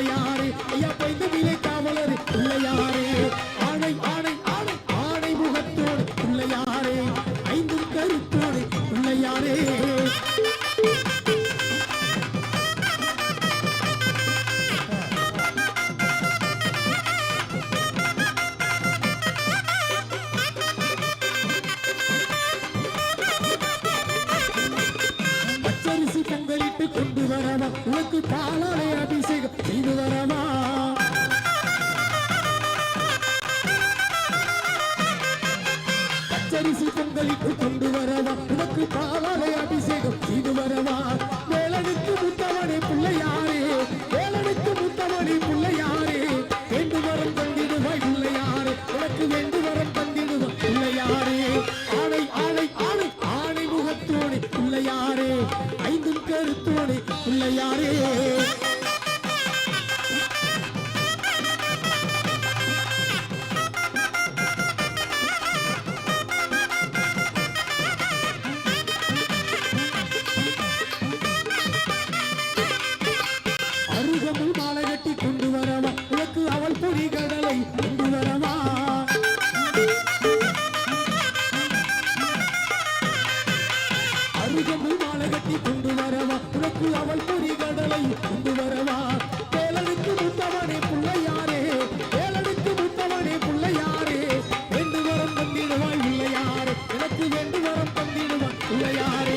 பிள்ளையார் கொண்டு வரமா உனக்கு பாலாலை அபிஷேகம். செய்து வரமா பச்சரிசி பொங்கலிக்கு கொண்டு வரமா உனக்கு பாலாலை தோணி பிள்ளையாரே அருகமுள் மாலை கட்டி கொண்டு வரவா? புறத்து அவள் புரிகடலை கொண்டு வரவா? வேலனுக்கு முத்தவனே பிள்ளையாரே வேலனுக்கு முத்தவனே பிள்ளையாரே. வேண்டு வரம் தந்திடுவாய் பிள்ளையாரே. எனக்கு வேண்டு வரம் தந்திடுவாய் பிள்ளையாரே.